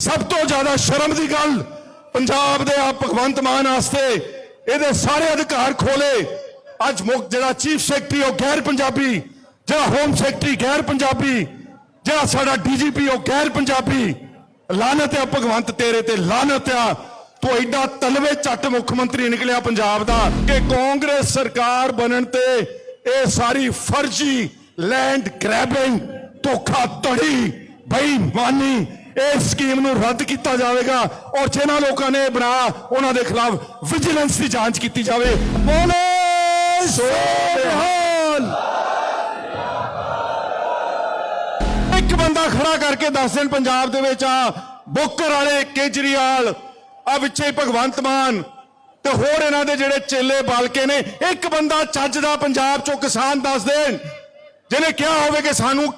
ਸਭ ਤੋਂ ਜ਼ਿਆਦਾ ਸ਼ਰਮ ਦੀ ਗੱਲ ਪੰਜਾਬ ਦੇ ਆ ਭਗਵੰਤ ਮਾਨ ਵਾਸਤੇ ਇਹਦੇ ਸਾਰੇ ਅਧਿਕਾਰ ਖੋਲੇ। ਅੱਜ ਮੁੱਖ ਜਿਹੜਾ ਚੀਫ ਸੈਕਟਰੀ ਉਹ ਗੈਰ ਪੰਜਾਬੀ, ਜਿਹੜਾ ਹੋਮ ਸੈਕਟਰੀ ਗੈਰ ਪੰਜਾਬੀ, ਜਿਹੜਾ ਸਾਡਾ ਡੀਜੀਪੀ ਉਹ ਗੈਰ ਪੰਜਾਬੀ। ਲਾਨਤ ਆ ਭਗਵੰਤ, ਤੇਰੇ ਤੇ ਲਾਨਤ ਆ। ਤੂੰ ਐਡਾ ਤਲਵੇ ਚੱਟ ਮੁੱਖ ਮੰਤਰੀ ਨਿਕਲਿਆ ਪੰਜਾਬ ਦਾ ਕਿ ਕਾਂਗਰਸ ਸਰਕਾਰ ਬਣਨ ਤੇ ਇਹ ਸਾਰੀ ਫਰਜ਼ੀ ਲੈਂਡ ਗ੍ਰੈਬਿੰਗ ਧੋਖਾ ਧੜੀ ਬੇਈਮਾਨੀ ਇਸ ਸਕੀਮ ਨੂੰ ਰੱਦ ਕੀਤਾ ਜਾਵੇਗਾ ਔਰ ਜਿਨ੍ਹਾਂ ਲੋਕਾਂ ਨੇ ਇਹ ਬਣਾ, ਉਹਨਾਂ ਦੇ ਖਿਲਾਫ ਵਿਜੀਲੈਂਸ ਦੀ ਜਾਂਚ ਕੀਤੀ ਜਾਵੇ। ਬੋਲੇ ਸੋਹਣ! ਇੱਕ ਬੰਦਾ ਖੜਾ ਕਰਕੇ ਦੱਸ ਦੇਣ ਪੰਜਾਬ ਦੇ ਵਿੱਚ ਆ, ਬੋਕਰ ਵਾਲੇ ਕੇਜਰੀਵਾਲ, ਆ ਵਿੱਚੇ ਹੀ ਭਗਵੰਤ ਮਾਨ ਤੇ ਹੋਰ ਇਹਨਾਂ ਦੇ ਜਿਹੜੇ ਚੇਲੇ ਬਾਲਕੇ ਨੇ, ਇੱਕ ਬੰਦਾ ਚੱਜ ਦਾ ਪੰਜਾਬ ਚੋਂ ਕਿਸਾਨ ਦੱਸ ਦੇਣ, ਜਿਹਨੇ ਕਿਹਾ ਹੋਵੇ ਕਿ ਸਾਨੂੰ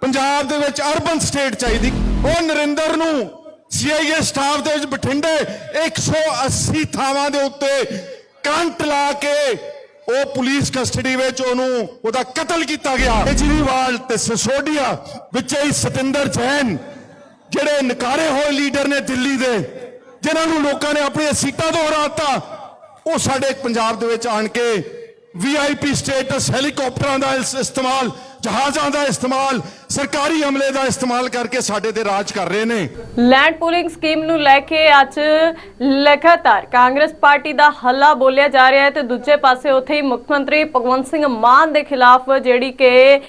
ਪੰਜਾਬ ਦੇ ਵਿੱਚ ਅਰਬਨ ਸਟੇਟ ਚਾਹੀਦੀ। ਉਹ ਨਰਿੰਦਰ ਨੂੰ ਸੀਆਈਏ ਸਟਾਫ ਦੇ ਵਿੱਚ ਬਠਿੰਡੇ 180 ਥਾਵਾਂ ਦੇ ਉੱਤੇ ਕੰਟ ਲਾ ਕੇ ਉਹ ਪੁਲਿਸ ਕਸਟਡੀ ਵਿੱਚ ਉਹਨੂੰ ਉਹਦਾ ਕਤਲ ਕੀਤਾ ਗਿਆ। ਕੇਜਰੀਵਾਲ ਤੇ ਸਿਸੋਡੀਆ ਵਿੱਚ ਹੀ ਸਤਿੰਦਰ ਜੈਨ, ਜਿਹੜੇ ਨਕਾਰੇ ਹੋਏ ਲੀਡਰ ਨੇ ਦਿੱਲੀ ਦੇ, ਜਿਨ੍ਹਾਂ ਨੂੰ ਲੋਕਾਂ ਨੇ ਆਪਣੀਆਂ ਸੀਟਾਂ ਤੋਂ ਹਰਾਤਾ। ਉਹ ਸਾਡੇ ਪੰਜਾਬ ਦੇ ਵਿੱਚ ਆਣ ਕੇ ਵੀਆਈਪੀ ਸਟੇਟਸ ਹੈਲੀਕਾਪਟਰਾਂ ਦਾ ਇਸਤੇਮਾਲ, ਜਹਾਜ਼ਾਂ ਦਾ ਇਸਤੇਮਾਲ ਸਰਕਾਰੀ ਅਮਲੇ ਦਾ ਇਸਤੇਮਾਲ ਕਰਕੇ ਸਾਡੇ ਤੇ ਰਾਜ ਕਰ ਰਹੇ ਨੇ। ਲੈਂਡ ਪੂਲਿੰਗ ਸਕੀਮ ਨੂੰ ਲੈ ਕੇ ਅੱਜ ਲਗਾਤਾਰ ਕਾਂਗਰਸ ਪਾਰਟੀ ਦਾ ਹੱਲਾ ਬੋਲਿਆ ਜਾ ਰਿਹਾ ਹੈ ਤੇ ਦੂਜੇ ਪਾਸੇ ਉੱਥੇ ਹੀ ਮੁੱਖ ਮੰਤਰੀ ਭਗਵੰਤ ਸਿੰਘ ਮਾਨ ਦੇ ਖਿਲਾਫ ਜਿਹੜੀ ਕਿ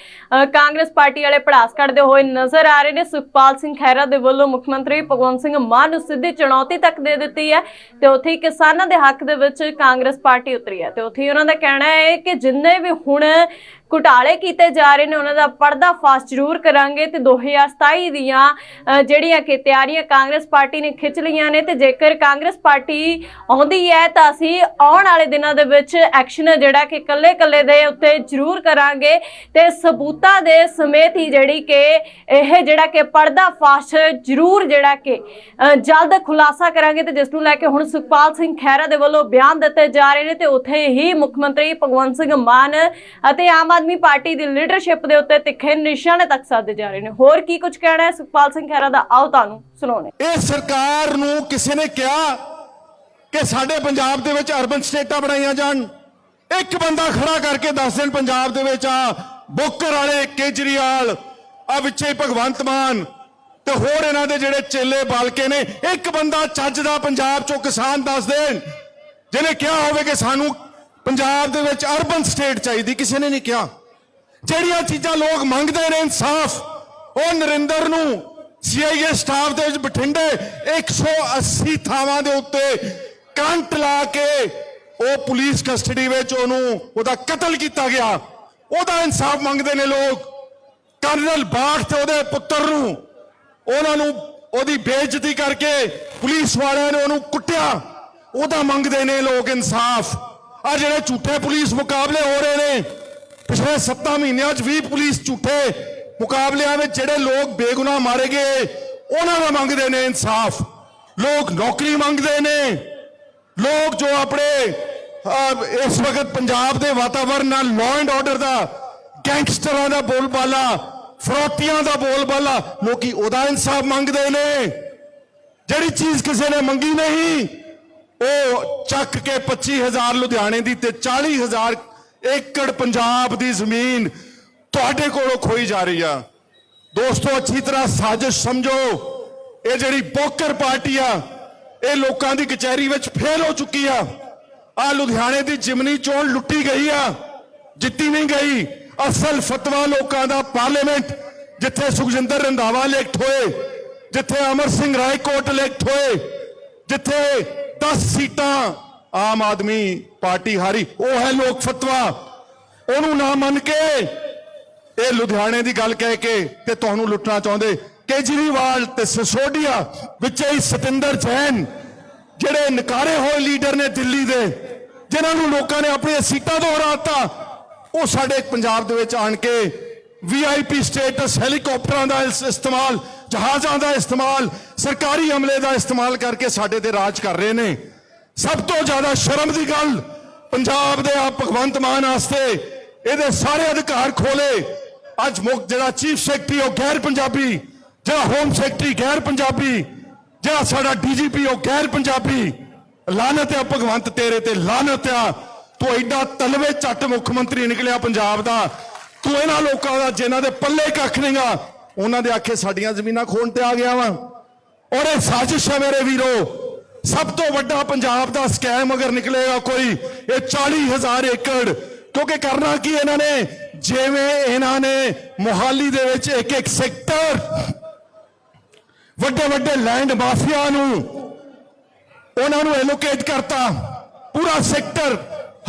ਕਾਂਗਰਸ ਪਾਰਟੀ ਵਾਲੇ ਪੜਾਸ ਕੱਢਦੇ ਹੋਏ ਨਜ਼ਰ ਆ ਰਹੇ ਨੇ। ਸੁਖਪਾਲ ਸਿੰਘ ਖਹਿਰਾ ਦੇ ਵੱਲੋਂ ਮੁੱਖ ਮੰਤਰੀ ਭਗਵੰਤ ਸਿੰਘ ਮਾਨ ਨੂੰ ਸਿੱਧੀ ਚੁਣੌਤੀ ਤੱਕ ਦੇ ਦਿੱਤੀ ਹੈ ਤੇ ਉੱਥੇ ਹੀ ਕਿਸਾਨਾਂ ਦੇ ਹੱਕ ਦੇ ਵਿੱਚ ਕਾਂਗਰਸ ਪਾਰਟੀ ਉਤਰੀ ਹੈ। ਤੇ ਉੱਥੇ ਹੀ ਉਹਨਾਂ ਦਾ ਕਹਿਣਾ ਹੈ ਕਿ ਜਿੰਨੇ ਵੀ ਹੁਣ ਘੁਟਾਲੇ ਕੀਤੇ ਜਾ ਰਹੇ ਨੇ, ਉਹਨਾਂ ਦਾ ਪਰਦਾ ਫਾਸ਼ ਜ਼ਰੂਰ ਕਰਾਂਗੇ ਤੇ 2027 ਦੀਆਂ ਜਿਹੜੀਆਂ ਕਿ ਤਿਆਰੀਆਂ ਕਾਂਗਰਸ ਪਾਰਟੀ ਨੇ ਖਿੱਚ ਲਈਆਂ ਨੇ ਤੇ ਜੇਕਰ ਕਾਂਗਰਸ ਪਾਰਟੀ ਆਉਂਦੀ ਹੈ ਤਾਂ ਅਸੀਂ ਆਉਣ ਵਾਲੇ ਦਿਨਾਂ ਦੇ ਵਿੱਚ ਐਕਸ਼ਨ ਜਿਹੜਾ ਕਿ ਕੱਲੇ ਕੱਲੇ ਦੇ ਉੱਤੇ ਜ਼ਰੂਰ ਕਰਾਂਗੇ ਤੇ ਸਬੂਤਾਂ ਦੇ ਸਮੇਤ ਹੀ ਜਿਹੜੀ ਕਿ ਇਹ ਜਿਹੜਾ ਕਿ ਪਰਦਾ ਫਾਸ਼ ਜ਼ਰੂਰ ਜਿਹੜਾ ਕਿ ਜਲਦ ਖੁਲਾਸਾ ਕਰਾਂਗੇ ਤੇ ਜਿਸ ਨੂੰ ਲੈ ਕੇ ਹੁਣ ਸੁਖਪਾਲ ਸਿੰਘ ਖਹਿਰਾ ਦੇ ਵੱਲੋਂ ਬਿਆਨ ਦਿੱਤੇ ਜਾ ਰਹੇ ਨੇ ਤੇ ਉੱਥੇ ਹੀ ਮੁੱਖ ਮੰਤਰੀ ਭਗਵੰਤ ਸਿੰਘ ਮਾਨ ਅਤੇ ਆਮ ਆਦਮੀ ਪਾਰਟੀ ਦੀ ਲੀਡਰਸ਼ਿਪ ਦੇ ਉੱਤੇ ਤਿੱਖੇ ਨਿਸ਼ਾਨੇ ਤੱਕ ਸਾਧੇ ਜਾ ਰਹੇ ਨੇ। ਹੋਰ ਕੀ ਕੁਝ ਕਹਿਣਾ ਹੈ? ਸੁਖਪਾਲ ਸਿੰਘ ਖਹਿਰਾ ਦਾ, ਆਓ ਤੁਹਾਨੂੰ ਸੁਣਾਉਣੇ ਇਹ ਸਰਕਾਰ ਨੂੰ ਕਿਸੇ ਨੇ ਕਿਹਾ ਕਿ ਸਾਡੇ ਪੰਜਾਬ ਦੇ ਵਿੱਚ ਅਰਬਨ ਸਟੇਟਾਂ ਬਣਾਈਆਂ ਜਾਣ। ਇੱਕ ਬੰਦਾ ਖੜਾ ਕਰਕੇ ਦੱਸ ਦੇਣ ਪੰਜਾਬ ਦੇ ਵਿੱਚ ਆ, ਬੋਕਰ ਵਾਲੇ, ਕੇਜਰੀਵਾਲ, ਆ ਵਿੱਚੇ ਭਗਵੰਤ ਮਾਨ ਤੇ ਹੋਰ ਇਹਨਾਂ ਦੇ ਜਿਹੜੇ ਚੇਲੇ ਬਾਲਕੇ ਨੇ, ਇੱਕ ਬੰਦਾ ਚੱਜ ਦਾ ਪੰਜਾਬ ਚੋਂ ਕਿਸਾਨ ਦੱਸ ਦੇਣ, ਜਿਹਨੇ ਕਿਹਾ ਹੋਵੇ ਕਿ ਸਾਨੂੰ ਪੰਜਾਬ ਦੇ ਵਿੱਚ ਅਰਬਨ ਸਟੇਟ ਚਾਹੀਦੀ, ਕਿਸੇ ਨੇ ਨਹੀਂ ਕਿਹਾ। ਜਿਹੜੀਆਂ ਚੀਜ਼ਾਂ ਲੋਕ ਮੰਗਦੇ ਨੇ ਇਨਸਾਫ, ਉਹ ਨਰਿੰਦਰ ਨੂੰ ਸੀਆਈਏ ਸਟਾਫ ਦੇ ਵਿੱਚ ਬਠਿੰਡੇ 180 ਥਾਵਾਂ ਦੇ ਉੱਤੇ ਕੰਟ ਲਾ ਕੇ ਉਹ ਪੁਲਿਸ ਕਸਟਡੀ ਵਿੱਚ ਉਹਨੂੰ ਉਹਦਾ ਕਤਲ ਕੀਤਾ ਗਿਆ। ਉਹਦਾ ਇਨਸਾਫ ਮੰਗਦੇ ਨੇ ਲੋਕ। ਕਰਨਲ ਬਾਠ ਤੇ ਉਹਦੇ ਪੁੱਤਰ ਨੂੰ ਉਹਨਾਂ ਨੂੰ ਉਹਦੀ ਬੇਇੱਜ਼ਤੀ ਕਰਕੇ ਪੁਲਿਸ ਵਾਲਿਆਂ ਨੇ ਉਹਨੂੰ ਕੁੱਟਿਆ। ਉਹਦਾ ਮੰਗਦੇ ਨੇ ਲੋਕ ਇਨਸਾਫ। ਆ ਜਿਹੜੇ ਝੂਠੇ ਪੁਲਿਸ ਮੁਕਾਬਲੇ ਹੋ ਰਹੇ ਨੇ, ਪਿਛਲੇ 7 ਮਹੀਨਿਆਂ 'ਚ 20 ਪੁਲਿਸ ਝੂਠੇ ਮੁਕਾਬਲਿਆਂ ਵਿੱਚ ਜਿਹੜੇ ਲੋਕ ਬੇਗੁਨਾਹ ਮਾਰੇ ਗਏ, ਉਹਨਾਂ ਦਾ ਮੰਗਦੇ ਨੇ ਇਨਸਾਫ। ਲੋਕ ਨੌਕਰੀ ਮੰਗਦੇ ਨੇ। ਲੋਕ ਜੋ ਆਪਣੇ ਇਸ ਵਕਤ ਪੰਜਾਬ ਦੇ ਵਾਤਾਵਰਣ ਨਾਲ ਲਾਅ ਐਂਡ ਆਰਡਰ ਦਾ ਗੈਂਗਸਟਰਾਂ ਦਾ ਬੋਲਬਾਲਾ, ਫਰੋਤੀਆਂ ਦਾ ਬੋਲਬਾਲਾ, ਲੋਕੀ ਉਹਦਾ ਇਨਸਾਫ ਮੰਗਦੇ ਨੇ। ਜਿਹੜੀ ਚੀਜ਼ ਕਿਸੇ ਨੇ ਮੰਗੀ ਨਹੀਂ ਉਹ ਚੱਕ ਕੇ 25000 ਲੁਧਿਆਣੇ ਦੀ ਤੇ 40000 ਏਕੜ ਪੰਜਾਬ ਦੀ ਜ਼ਮੀਨ ਤੁਹਾਡੇ ਕੋਲੋਂ ਖੋਈ ਜਾ ਰਹੀ ਆ। ਦੋਸਤੋ, ਅੱਛੀ ਤਰ੍ਹਾਂ ਸਾਜ਼ਿਸ਼ ਸਮਝੋ। ਇਹ ਜਿਹੜੀ ਬੋਕਰ ਪਾਰਟੀ ਆ, ਇਹ ਲੋਕਾਂ ਦੀ ਕਚਹਿਰੀ ਵਿੱਚ ਫੇਲ ਹੋ ਚੁੱਕੀ ਆ। ਆ ਲੁਧਿਆਣੇ ਦੀ ਜਿਮਨੀ ਚੋਣ ਲੁੱਟੀ ਗਈ ਆ, ਜਿੱਤੀ ਨਹੀਂ ਗਈ। ਅਸਲ ਫਤਵਾ ਲੋਕਾਂ ਦਾ ਪਾਰਲੀਮੈਂਟ, ਜਿੱਥੇ ਸੁਖਜਿੰਦਰ ਰੰਧਾਵਾ ਇਲੈਕਟ ਹੋਏ, ਜਿੱਥੇ ਅਮਰ ਸਿੰਘ ਰਾਏਕੋਟ ਇਲੈਕਟ ਹੋਏ, ਜਿੱਥੇ 10 ਸੀਟਾਂ ਆਮ ਆਦਮੀ ਪਾਰਟੀ ਹਾਰੀ, ਉਹ ਹੈ ਲੋਕ ਫਤਵਾ। ਉਹਨੂੰ ਨਾ ਮੰਨ ਕੇ ਇਹ ਲੁਧਿਆਣੇ ਦੀ ਗੱਲ ਕਹਿ ਕੇ ਤੇ ਤੁਹਾਨੂੰ ਲੁੱਟਣਾ ਚਾਹੁੰਦੇ। ਕੇਜਰੀਵਾਲ ਤੇ ਸਸੋਡੀਆ ਵਿੱਚ ਹੀ ਸਤਿੰਦਰ ਜੈਨ ਜਿਹੜੇ ਨਕਾਰੇ ਹੋਏ ਲੀਡਰ ਨੇ ਦਿੱਲੀ ਦੇ, ਜਿਨ੍ਹਾਂ ਨੂੰ ਲੋਕਾਂ ਨੇ ਆਪਣੀਆਂ ਸੀਟਾਂ ਤੋਂ ਹਰਾਤਾ ਉਹ ਸਾਡੇ ਪੰਜਾਬ ਦੇ ਵਿੱਚ ਆਣ ਕੇ ਵੀਆਈਪੀ ਸਟੇਟਸ ਹੈਲੀਕਾਪਟਰਾਂ ਦਾ ਇਸਤੇਮਾਲ ਜਹਾਜ਼ਾਂ ਦਾ ਇਸਤੇਮਾਲ, ਸਰਕਾਰੀ ਅਮਲੇ ਦਾ ਇਸਤੇਮਾਲ ਕਰਕੇ ਸਾਡੇ ਤੇ ਰਾਜ ਕਰ ਰਹੇ ਨੇ। ਸਭ ਤੋਂ ਜ਼ਿਆਦਾ ਸ਼ਰਮ ਦੀ ਗੱਲ ਪੰਜਾਬ ਦੇ ਆ ਭਗਵੰਤ ਮਾਨ ਵਾਸਤੇ। ਇਹਦੇ ਸਾਰੇ ਅਧਿਕਾਰ ਖੋਲੇ ਅੱਜ ਮੁੱਖ ਜਿਹੜਾ ਚੀਫ ਸੈਕਟਰੀ, ਉਹ ਗੈਰ ਪੰਜਾਬੀ, ਜਿਹੜਾ ਹੋਮ ਸੈਕਟਰੀ ਗੈਰ ਪੰਜਾਬੀ, ਜਿਹੜਾ ਸਾਡਾ ਡੀਜੀਪੀ, ਉਹ ਗੈਰ ਪੰਜਾਬੀ। ਲਾਨਤ ਆ ਭਗਵੰਤ, ਤੇਰੇ ਤੇ ਲਾਨਤ ਆ। ਤੂੰ ਐਡਾ ਤਲਵੇ ਚੱਟ ਮੁੱਖ ਮੰਤਰੀ ਨਿਕਲਿਆ ਪੰਜਾਬ ਦਾ। ਤੂੰ ਇਹਨਾਂ ਲੋਕਾਂ ਦਾ, ਜਿਨ੍ਹਾਂ ਦੇ ਪੱਲੇ ਕੱਖ ਨਹੀਂਗਾ ਉਹਨਾਂ ਦੇ ਆਖੇ ਸਾਡੀਆਂ ਜ਼ਮੀਨਾਂ ਖੋਣ ਤੇ ਆ ਗਿਆ ਵਾ। ਔਰ ਇਹ ਸਾਜ਼ਿਸ਼ ਹੈ ਮੇਰੇ ਵੀਰੋ, ਸਭ ਤੋਂ ਵੱਡਾ ਪੰਜਾਬ ਦਾ ਸਕੈਮ ਅਗਰ ਨਿਕਲੇਗਾ ਕੋਈ, ਇਹ 40000 ਏਕੜ, ਕਿਉਂਕਿ ਕਰਨਾ ਕੀ ਇਹਨਾਂ ਨੇ? ਜਿਵੇਂ ਇਹਨਾਂ ਨੇ ਮੋਹਾਲੀ ਦੇ ਵਿੱਚ ਇੱਕ ਇੱਕ ਸੈਕਟਰ, ਵੱਡੇ ਵੱਡੇ ਲੈਂਡ ਮਾਫੀਆ ਨੂੰ, ਉਹਨਾਂ ਨੂੰ ਐਲੋਕੇਟ ਕਰਤਾ। ਪੂਰਾ ਸੈਕਟਰ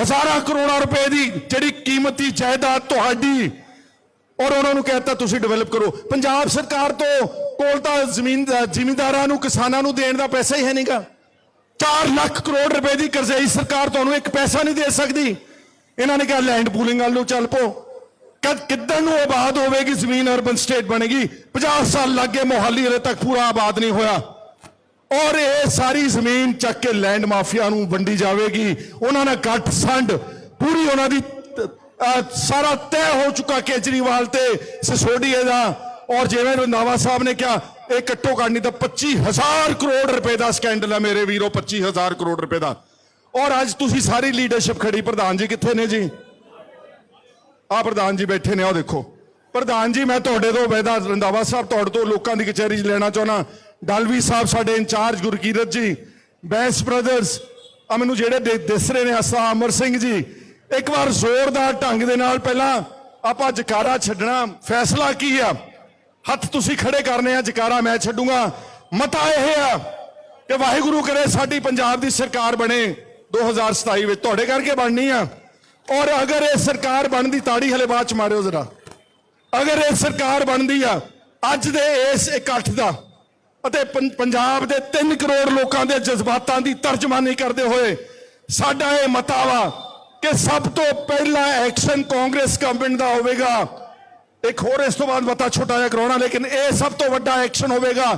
ਹਜ਼ਾਰਾਂ ਕਰੋੜਾਂ ਰੁਪਏ ਦੀ ਜਿਹੜੀ ਕੀਮਤੀ ਜਾਇਦਾਦ ਤੁਹਾਡੀ ਔਰ ਉਹਨਾਂ ਨੂੰ ਕਹਿਤਾ, ਤੁਸੀਂ ਡਿਵੈਲਪ ਕਰੋ। ਪੰਜਾਬ ਸਰਕਾਰ ਤੋਂ ਕੋਲ ਤਾਂ ਜ਼ਮੀਨ ਜ਼ਿਮੀਂਦਾਰਾਂ ਨੂੰ, ਕਿਸਾਨਾਂ ਨੂੰ ਦੇਣ ਦਾ ਪੈਸਾ ਹੀ ਹੈ ਨਹੀਂਗਾ 4 ਲੱਖ ਕਰੋੜ ਰੁਪਏ ਦੀ ਕਰਜ਼ਾਈ ਸਰਕਾਰ ਤੁਹਾਨੂੰ ਇੱਕ ਪੈਸਾ ਨਹੀਂ ਦੇ ਸਕਦੀ। ਇਹਨਾਂ ਨੇ ਕਿਹਾ ਲੈਂਡ ਪੂਲਿੰਗ ਵੱਲ ਨੂੰ ਚੱਲ ਪੋ। ਕਦ ਕਿੱਦਣ ਨੂੰ ਆਬਾਦ ਹੋਵੇਗੀ ਜ਼ਮੀਨ ਅਰਬਨ ਸਟੇਟ ਬਣੇਗੀ? 50 ਸਾਲ ਲੱਗ ਗਏ ਮੋਹਾਲੀ ਹਲੇ ਤੱਕ ਪੂਰਾ ਆਬਾਦ ਨਹੀਂ ਹੋਇਆ। ਔਰ ਇਹ ਸਾਰੀ ਜ਼ਮੀਨ ਚੱਕ ਕੇ ਲੈਂਡ ਮਾਫੀਆ ਨੂੰ ਵੰਡੀ ਜਾਵੇਗੀ। ਉਹਨਾਂ ਨੇ ਗੱਠ ਸੰਡ ਪੂਰੀ ਉਹਨਾਂ ਦੀ ਸਾਰਾ ਤੈਅ ਹੋ ਚੁੱਕਾ ਕੇਜਰੀਵਾਲ ਤੇ ਸਿਸੋਡੀਏ ਦਾ। ਔਰ ਜਿਵੇਂ ਰੰਧਾਵਾ ਸਾਹਿਬ ਨੇ ਕਿਹਾ, ਇਹ ਕੱਟੋ ਕਾਟ ਨਹੀਂ ਤਾਂ 25000 ਕਰੋੜ ਰੁਪਏ ਦਾ ਸਕੈਂਡਲ ਹੈ ਮੇਰੇ ਵੀਰੋ 25000 ਕਰੋੜ ਰੁਪਏ ਦਾ। ਔਰ ਅੱਜ ਤੁਸੀਂ ਸਾਰੀ ਲੀਡਰਸ਼ਿਪ ਖੜੀ, ਪ੍ਰਧਾਨ ਜੀ ਕਿੱਥੇ ਨੇ ਜੀ? ਆ ਪ੍ਰਧਾਨ ਜੀ ਬੈਠੇ ਨੇ, ਆਹ ਦੇਖੋ। ਪ੍ਰਧਾਨ ਜੀ, ਮੈਂ ਤੁਹਾਡੇ ਤੋਂ ਵੈਦਾ ਰੰਦਾਵਾ ਸਾਹਿਬ ਤੁਹਾਡੇ ਤੋਂ ਲੋਕਾਂ ਦੀ ਕਚਹਿਰੀ 'ਚ ਲੈਣਾ ਚਾਹੁੰਦਾ। ਡਾਲਵੀ ਸਾਹਿਬ ਸਾਡੇ ਇੰਚਾਰਜ ਗੁਰਕੀਰਤ ਜੀ ਬੈਂਸ ਬ੍ਰਦਰਸ ਆ ਮੈਨੂੰ ਜਿਹੜੇ ਦਿ- ਦਿਸ ਰਹੇ ਨੇ ਅਸਾ ਅਮਰ ਸਿੰਘ ਜੀ ਇੱਕ ਵਾਰ ਜ਼ੋਰਦਾਰ ਢੰਗ ਦੇ ਨਾਲ ਪਹਿਲਾਂ ਆਪਾਂ ਜਕਾਰਾ ਛੱਡਣਾ। ਫੈਸਲਾ ਕੀ ਆ? ਹੱਥ ਤੁਸੀਂ ਖੜੇ ਕਰਨੇ ਆ, ਜਕਾਰਾ ਮੈਂ ਛੱਡੂਗਾ। ਮਤਾ ਇਹ ਆ ਕਿ ਵਾਹਿਗੁਰੂ ਕਰੇ ਸਾਡੀ ਪੰਜਾਬ ਦੀ ਸਰਕਾਰ ਬਣੇ। 2027 ਵਿੱਚ ਤੁਹਾਡੇ ਕਰਕੇ ਬਣਨੀ ਆ। ਔਰ ਅਗਰ ਇਹ ਸਰਕਾਰ ਬਣਦੀ ਤਾੜੀ ਹਲੇ ਬਾਅਦ ਚ ਮਾਰਿਓ ਜ਼ਰਾ। ਅਗਰ ਇਹ ਸਰਕਾਰ ਬਣਦੀ ਆ, ਅੱਜ ਦੇ ਇਸ ਇਕੱਠ ਦਾ ਅਤੇ ਪੰਜਾਬ ਦੇ 3 ਕਰੋੜ ਲੋਕਾਂ ਦੇ ਜਜ਼ਬਾਤਾਂ ਦੀ ਤਰਜਮਾਨੀ ਕਰਦੇ ਹੋਏ ਸਾਡਾ ਇਹ ਮਤਾਵਾ ਕਿ ਸਭ ਤੋਂ ਪਹਿਲਾ ਐਕਸ਼ਨ ਕਾਂਗਰਸ ਗਵਰਨਮੈਂਟ ਦਾ ਹੋਵੇਗਾ। ਇੱਕ ਹੋਰ ਇਸ ਤੋਂ ਬਾਅਦ ਮਤਾ ਛੋਟਾ ਜਿਹਾ ਕਰਾਉਣਾ ਲੇਕਿਨ ਇਹ ਸਭ ਤੋਂ ਵੱਡਾ ਐਕਸ਼ਨ ਹੋਵੇਗਾ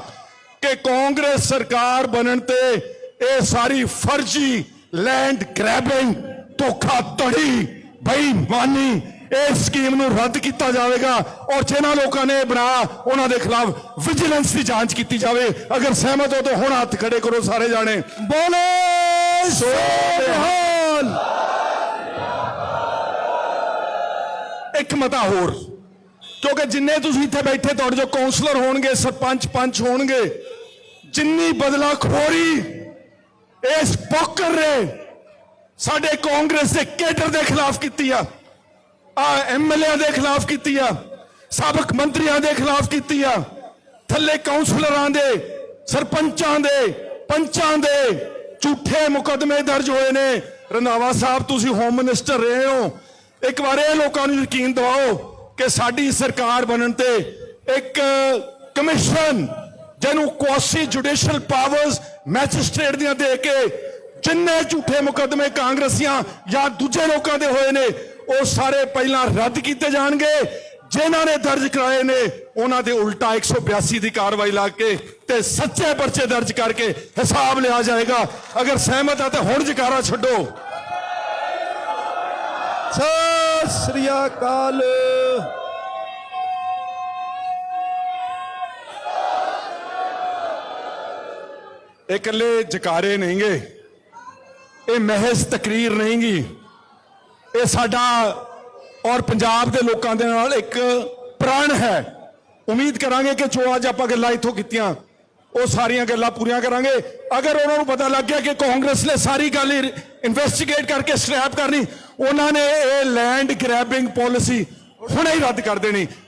ਕਿ ਕਾਂਗਰਸ ਸਰਕਾਰ ਬਣਨ ਤੇ ਇਹ ਸਾਰੀ ਫਰਜ਼ੀ ਲੈਂਡ ਗ੍ਰੈਬਿੰਗ ਧੋਖਾਧੜੀ ਬੇਈਮਾਨੀ ਇਸ ਸਕੀਮ ਨੂੰ ਰੱਦ ਕੀਤਾ ਜਾਵੇਗਾ ਔਰ ਜਿਨ੍ਹਾਂ ਲੋਕਾਂ ਨੇ ਬਣਾ ਉਹਨਾਂ ਦੇ ਖਿਲਾਫ ਵਿਜੀਲੈਂਸ ਦੀ ਜਾਂਚ ਕੀਤੀ ਜਾਵੇ। ਅਗਰ ਸਹਿਮਤ ਹੋ ਤਾਂ ਹੁਣ ਹੱਥ ਖੜੇ ਕਰੋ ਸਾਰੇ ਜਾਣੇ। ਬੋਲੇ ਸੋ ਇੱਕ ਮਤਾ ਹੋਰ, ਕਿਉਂਕਿ ਜਿੰਨੇ ਤੁਸੀਂ ਇੱਥੇ ਬੈਠੇ ਤੁਹਾਡੇ ਜੋ ਕਾਉਂਸਲਰ ਹੋਣਗੇ, ਸਰਪੰਚ ਪੰਚ ਹੋਣਗੇ, ਜਿੰਨੀ ਬਦਲਾਖੋਰੀ ਇਸ ਪੋਕਰ ਨੇ ਸਾਡੇ ਕਾਂਗਰਸ ਦੇ ਕੇਡਰ ਦੇ ਖਿਲਾਫ ਕੀਤੀ ਆ ਆ ਐਮਐਲਏ ਦੇ ਖਿਲਾਫ ਕੀਤੀ ਆ, ਸਾਬਕ ਮੰਤਰੀਆਂ ਦੇ ਖਿਲਾਫ ਕੀਤੀ ਆ, ਥੱਲੇ ਕਾਉਂਸਲਰਾਂ ਦੇ, ਸਰਪੰਚਾਂ ਦੇ, ਪੰਚਾਂ ਦੇ ਝੂਠੇ ਮੁਕਦਮੇ ਦਰਜ ਹੋਏ ਨੇ। ਰੰਧਾਵਾ ਸਾਹਿਬ, ਤੁਸੀਂ ਹੋਮ ਮਿਨਿਸਟਰ ਰਹੇ ਹੋ ਇੱਕ ਵਾਰ ਇਹ ਲੋਕਾਂ ਨੂੰ ਯਕੀਨ ਦਿਵਾਓ ਕਿ ਸਾਡੀ ਸਰਕਾਰ ਬਣਨ ਤੇ ਇੱਕ ਕਮਿਸ਼ਨ ਜਿਹਨੂੰ ਕੁਆਸੀ ਜੁਡੀਸ਼ੀਅਲ ਪਾਵਰਸ ਮੈਜਿਸਟ੍ਰੇਟ ਦੀਆਂ ਦੇ ਕੇ ਜਿੰਨੇ ਝੂਠੇ ਮੁਕਦਮੇ ਕਾਂਗਰਸੀਆਂ ਜਾਂ ਦੂਜੇ ਲੋਕਾਂ ਦੇ ਹੋਏ ਨੇ, ਉਹ ਸਾਰੇ ਪਹਿਲਾਂ ਰੱਦ ਕੀਤੇ ਜਾਣਗੇ। ਜਿਨ੍ਹਾਂ ਨੇ ਦਰਜ ਕਰਾਏ ਨੇ, ਉਹਨਾਂ ਦੇ ਉਲਟਾ 182 ਦੀ ਕਾਰਵਾਈ ਲਾ ਕੇ ਤੇ ਸੱਚੇ ਪਰਚੇ ਦਰਜ ਕਰਕੇ ਹਿਸਾਬ ਲਿਆ ਜਾਏਗਾ। ਅਗਰ ਸਹਿਮਤ ਆ ਤਾਂ ਹੁਣ ਜਕਾਰਾ ਛੱਡੋ। ਸਤਿ ਸ੍ਰੀ ਅਕਾਲ ਇਹ ਇਕੱਲੇ ਜਕਾਰੇ ਨਹੀਂਗੇ ਇਹ ਮਹਿਜ਼ ਤਕਰੀਰ ਨਹੀਂਗੀ ਇਹ ਸਾਡਾ ਔਰ ਪੰਜਾਬ ਦੇ ਲੋਕਾਂ ਦੇ ਨਾਲ ਇੱਕ ਪ੍ਰਣ ਹੈ ਉਮੀਦ ਕਰਾਂਗੇ ਕਿ ਜੋ ਅੱਜ ਆਪਾਂ ਗੱਲਾਂ ਇੱਥੋਂ ਕੀਤੀਆਂ ਉਹ ਸਾਰੀਆਂ ਗੱਲਾਂ ਪੂਰੀਆਂ ਕਰਾਂਗੇ ਅਗਰ ਉਹਨਾਂ ਨੂੰ ਪਤਾ ਲੱਗ ਗਿਆ ਕਿ ਕਾਂਗਰਸ ਨੇ ਸਾਰੀ ਗੱਲ ਇਨਵੈਸਟੀਗੇਟ ਕਰਕੇ ਸਟ੍ਰੈਪ ਕਰਨੀ ਉਹਨਾਂ ਨੇ ਇਹ ਲੈਂਡ ਗ੍ਰੈਬਿੰਗ ਪਾਲਿਸੀ ਹੁਣੇ ਹੀ ਰੱਦ ਕਰ ਦੇਣੀ।